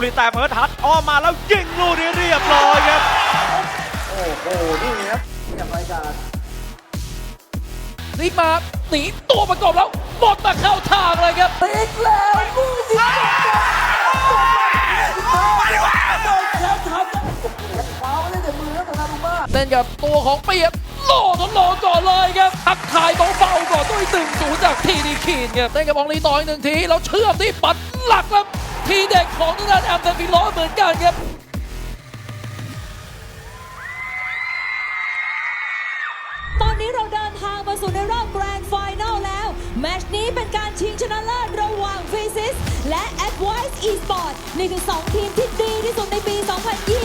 กุลิแต่เพิร์ดฮัทอ้อมมาแล้วยิงลูกนี้เรียบร้อยครับ โอ้โห นี่ครับกับรายการรีบมาหนีตัวประกบแล้วบอลมาเข้าทางเลยครับอีกแล้วลูกที่โดนแชมป์ทำฟ้าไม่ได้แต่มือแล้วแต่นารุมาเล่นกับตัวของเปียบโหลทดลองก่อนเลยครับทักทายเบาๆก่อนด้วยตึงศูนย์จากทีดีคีนครับเล่นกับบองลีต่อยหนึ่งที แล้วเชื่อมที่ปัดหลักแล้ว ทีเด็กของทางด้านแอมเซนฟิลอเหมือนกันครับตอนนี้เราเดินทางมาสู่ในรอบแกรนด์ไฟแนลแล้ว แมชนี้เป็นการชิงชนะเลิศระหว่างฟิซิสและ Advice esports นี่คือ 2 ทีมที่ดีที่สุดในปี 2020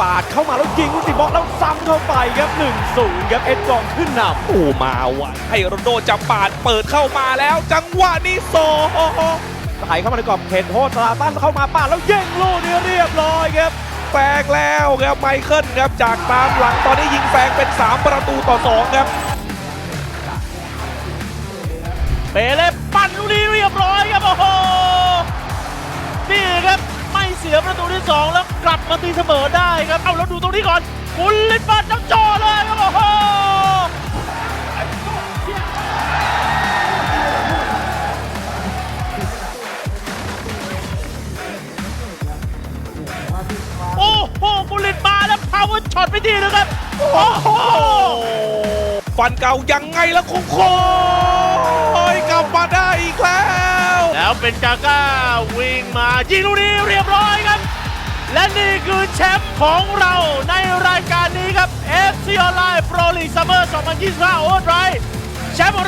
ปาดเข้ามาแล้วยิงลูกติบล็อกแล้วซ้ำเข้าไปครับ1-0ครับเอ็ดกองขึ้นนำโอ้มาไวให้โรนโดจะปาดเปิดเข้ามาแล้ว จังหวะนี้โซไหลเข้ามาในกรอบเขตโทษซาลาตันเข้ามาปาดแล้วยิงลูกนี้เรียบร้อยครับแฟงแล้วครับไมเคิลครับจากตามหลังตอนนี้ยิงแฟงเป็น 3 ประตูต่อ 2 ครับเปเล่ปั่นลูกนี้เรียบร้อยครับโอ้โหนี่ครับไม่เสียประตูที่สองแล้ว กลับมาตีเสมอได้ครับ เอาแล้วดูตรงนี้ก่อนกุลลิตบัตน้ำจอเลยครับโอ้โหโอ้โหกุลิตมาแล้วพาวเวอร์ช็อตไปทีนึงครับ โอ้โห ฟันเก่ายังไงแล้วคงคอยกลับมาได้อีกแล้ว แล้วเป็นกาก้าวิ่งมายิงลูกนี้เรียบร้อยครับ และนี่คือแชมป์ของเราในรายการนี้ครับ FC Online Pro League Summer 2025 Overdrive แชมป์ของ